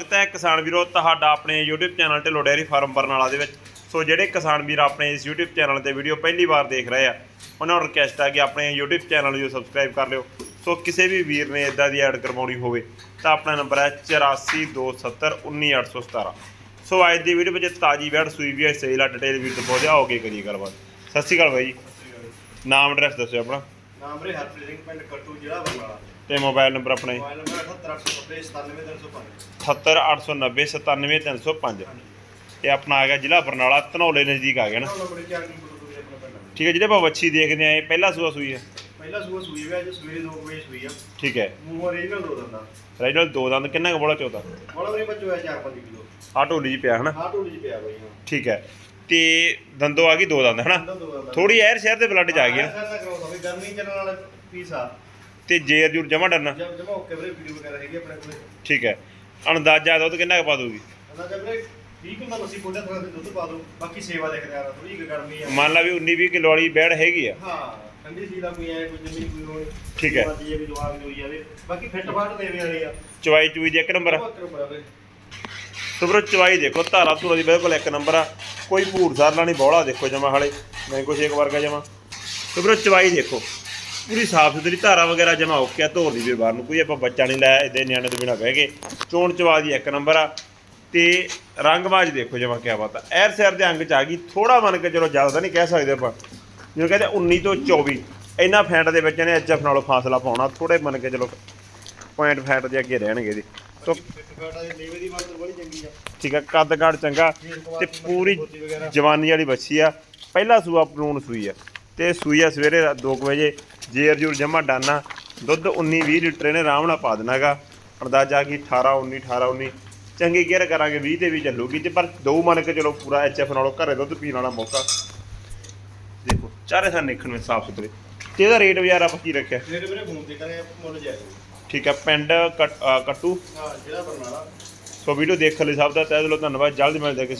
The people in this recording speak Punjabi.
ਸਵਾਗਤ ਹੈ ਕਿਸਾਨ ਵੀਰੋ ਤੁਹਾਡਾ ਆਪਣੇ YouTube channel Dhillon dairy farm Barnala ਦੇ ਵਿੱਚ। ਸੋ ਜਿਹੜੇ ਕਿਸਾਨ ਵੀਰ ਆਪਣੇ ਇਸ YouTube ਚੈਨਲ ਤੇ ਵੀਡੀਓ ਪਹਿਲੀ ਵਾਰ ਦੇਖ ਰਹੇ ਆ, ਉਹਨਾਂ ਨੂੰ ਰਿਕਵੈਸਟ ਆ ਕਿ ਆਪਣੇ YouTube ਚੈਨਲ ਨੂੰ ਸਬਸਕ੍ਰਾਈਬ ਕਰ ਲਿਓ। ਸੋ ਕਿਸੇ ਵੀ ਵੀਰ ਨੇ ਇਦਾਂ ਦੀ ਐਡ ਕਰਵਾਉਣੀ ਹੋਵੇ ਤਾਂ ਆਪਣਾ ਨੰਬਰ ਹੈ 8427191817 ਸੋ ਅੱਜ ਦੀ ਵੀਡੀਓ ਵਿੱਚ ਤਾਜੀ ਵੈੜ, ਸੂਈ ਵੀ ਹੈ ਸੇਲ ਆ ਡਿਟੇਲ ਵੀਰ ਤੋਂ ਪਹੁੰਚਿਆ ਹੋ ਕੇ ਕਰੀਏ ਗੱਲਬਾਤ। ਸਤਿ ਸ਼੍ਰੀ ਅਕਾਲ ਬਾਈ ਜੀ। ਨਾਮ ਐਡਰੈਸ ਦੱਸਿਓ ਆਪਣਾ। ਨਾਮ ਰੇ ਹਰਪ੍ਰੀਤ ਸਿੰਘ ਪਿੰਡ ਕੱਟੂ ਜ਼ਿਲ੍ਹਾ ਬਰਨਾਲਾ। ਤੇ ਮੋਬਾਈਲ ਨੰਬਰ ਆਪਣਾ ਜੀ ਮੋਬਾਈਲ ਨੰਬਰ 78890 70890 ਇਹ ਆਪਣਾ ਆ ਗਿਆ ਜ਼ਿਲ੍ਹਾ ਬਰਨਾਲਾ ਧਨੌਲੇ ਨਜ਼ਦੀਕ ਆ ਗਿਆ ਨਾ। ਨੰਬਰ ਚਾਰ ਨੰਬਰ ਤੋਂ ਤੁਸੀਂ ਆਪਣਾ ਪਿੰਡ। ਠੀਕ ਹੈ ਜਿਹੜੇ ਆਪਾਂ ਵੱਛੀ ਦੇਖਦੇ ਆ ਇਹ ਪਹਿਲਾ ਸੂਆ ਸੂਈ ਹੈ? ਪਹਿਲਾ ਸੂਆ ਸੂਈ ਹੋਇਆ ਅੱਜ ਸਵੇਰੇ 2 ਵਜੇ ਸੂਈ ਆ। ਠੀਕ ਹੈ। ਮੂੰਹ ਓਰੀਜਨਲ ਦੋ ਦੰਦਾ। ਰਾਈਡਲ ਦੋ ਦੰਦ ਕਿੰਨਾ ਕੁ ਬੋਲਾ ਚੌਦਾ ਬੜਾ ਵੀ ਬੱਚੋ ਹੈ 4-5 ਕਿਲੋ। ਆ ਢੋਲੀ ਜੀ ਪਿਆ ਹਨਾ? ਹਾਂ ਪਿਆ ਬਈ ਹਾਂ। ਠੀਕ ਹੈ। ਤੇ ਦੰਦੋ ਆ ਗਈ ਦੋ ਦੰਦ ਹਨਾ? ਥੋੜੀ ਐਰ ਸ਼ਹਿਰ ਦੇ ਬਲੱਡ ਚ ਆ ਗਈ ਨਾ ਨਾ ਕਰਾਉਂਦਾ ਵੀ ਗਰਮੀ ਚੱਲਣ ਵਾਲਾ ਪੀਸ ਆ। ਤੇ ਜੇਰ ਜੂਰ ਜਮਾ ਡਰਨਾ। ਜਦ ਜਮਾ ਓਕੇ ਵੀਰੇ ਵੀਡੀਓ ਵਗੈਰਾ ਹੈਗੀ ਆਪਣੇ ਕੋਲੇ। ਠੀਕ ਹੈ। ਅੰਦਾਜ਼ਾ ਦੁੱਧ ਕਿੰਨਾ ਕੁ ਪਾ ਦੂਗੀ ਉਹਨਾਂ ਦਾ ਵੀਰੇ 20 ਕਿਲੋ ਲੱਸੀ ਕੋਟਾ ਥੋੜਾ ਦੁੱਧ ਪਾ ਦੋ ਬਾਕੀ ਸੇਵਾ ਦੇਖਦੇ ਆ ਥੋੜੀ ਜਿਹੀ ਗਰਮੀ ਆ। ਮੰਨ ਲਾ ਵੀ 19 20 ਕਿਲੋ ਵਾਲੀ ਬੈੜ ਹੈਗੀ ਆ। ਹਾਂ ਠੰਡੀ ਸੀ ਦਾ ਕੋਈ ਐ ਕੋਈ ਜਮੀ ਕੋਈ ਹੋਏ ਠੀਕ ਹੈ। ਬਾਕੀ ਇਹ ਵੀ ਜਵਾਬ ਹੋਈ ਜਾਵੇ। ਬਾਕੀ ਫਿੱਟ ਫਾਟ ਦੇਵੇ ਵਾਲੀ ਆ। ਚਵਾਈ ਚੂਈ ਦੀ ਇੱਕ ਨੰਬਰ ਆ ਵੀਰੋ। ਚਵਾਈ ਦੇਖੋ, ਧਾਰਾ ਧੂਰਾ ਦੀ ਬਿਲਕੁਲ ਇੱਕ ਨੰਬਰ ਆ। ਕੋਈ ਭੂਰ ਸਾਰਲਾ ਨਹੀਂ, ਬੋਲਾ ਦੇਖੋ ਜਮਾ ਹਾਲੇ। ਨਹੀਂ ਕੁਛ ਇੱਕ ਵਰਗਾ ਜਮਾ। ਸੋ ਚਵਾਈ ਦੇਖੋ। ਪੂਰੀ ਸਾਫ਼ ਸੁਥਰੀ ਧਾਰਾ ਵਗੈਰਾ ਜਮਾ ਓਕੇ ਆ, ਧੋਰ ਦੀ ਵੀ ਬਾਹਰ ਨੂੰ। ਕੋਈ ਆਪਾਂ ਬੱਚਾ ਨਹੀਂ ਲਾਇਆ, ਇਹਦੇ ਨਿਆਣੇ ਤੋਂ ਬਿਨਾ ਬਹਿ ਗਏ। ਚੋਣ ਚਵਾ ਦੀ ਇੱਕ ਨੰਬਰ ਆ। ਤੇ ਰੰਗਬਾਜ ਦੇਖੋ ਜਮਾ ਕਿਆ ਬਾਤ ਆ। ਐਰ ਸੈਰ ਦੇ ਅੰਗ ਚ ਆ ਗਈ। ਥੋੜਾ ਮੰਨ ਕੇ ਚਲੋ ਜ਼ਿਆਦਾ ਨਹੀਂ ਕਹਿ ਸਕਦੇ ਆਪਾਂ। ਜਿਵੇਂ ਕਹਿੰਦੇ 19 ਤੋਂ 24 ਇੰਨਾ ਫੈਂਟ ਦੇ ਵਿੱਚ ਨੇ ਐਚਐਫ ਨਾਲੋਂ ਫਾਸਲਾ ਪਾਉਣਾ। ਥੋੜੇ ਮੰਨ ਕੇ ਚਲੋ ਪੁਆਇੰਟ ਫੈਂਟ ਦੇ ਅੱਗੇ ਰਹਿਣਗੇ ਇਹਦੇ। ਠੀਕ ਆ, ਕੱਦ ਕਾਠ ਚੰਗਾ ਤੇ ਪੂਰੀ ਜਵਾਨੀ ਵਾਲੀ ਬੱਚੀ ਆ। ਪਹਿਲਾ ਸੂਆ ਪਲੂਣ ਸੂਈ ਆ। ਤੇ ਸੂਈ ਆ ਸਵੇਰੇ 2 ਵਜੇ, ਜੇਰ ਜੂਰ ਜਮਾ ਡਾਨਾ ਦੁੱਧ 19 20 ਲੀਟਰ ਇਹਨੇ ਆਰਾਮ ਨਾਲ ਪਾ ਦੇਣਾਗਾ ਅੰਦਾਜ਼ਾ ਕੀ 18 19 18 19 ਚੰਗੀ ਕੇਅਰ ਕਰਾਂਗੇ 20 ਤੇ ਵੀ ਚੱਲੂਗੀ। ਤੇ ਪਰ ਦੋ ਮੰਨ ਕੇ ਚਲੋ ਪੂਰਾ ਐਚਐਫ ਨਾਲੋਂ ਘਰੇ ਦੁੱਧ ਪੀਣ ਵਾਲਾ ਮੌਕਾ। ਦੇਖੋ, ਚਾਰੇ ਥਾਂ ਦੇਖਣ ਵਿੱਚ ਸਾਫ਼ ਸੁਥਰੇ। ਤੇ ਇਹਦਾ ਰੇਟ ਵਗੈਰਾ ਆਪਾਂ ਕੀ ਰੱਖਿਆ? ਮੇਰੇ ਵੀਰੇ ਫੋਨ ਤੇ ਕਰੇ ਮੁੱਲ ਜਾਏਗਾ ਠੀਕ ਆ ਪਿੰਡ ਕੱਟ- ਹਾਂ ਜਿਹੜਾ ਬਰਨਾਲਾ। ਸੋ ਵੀਡੀਓ ਦੇਖਣ ਲਈ ਸਭ ਦਾ ਤਹਿ ਦਿਲੋਂ ਧੰਨਵਾਦ ਜਲਦ ਮਿਲਦੇ ਹਾਂ ਕਿਸੇ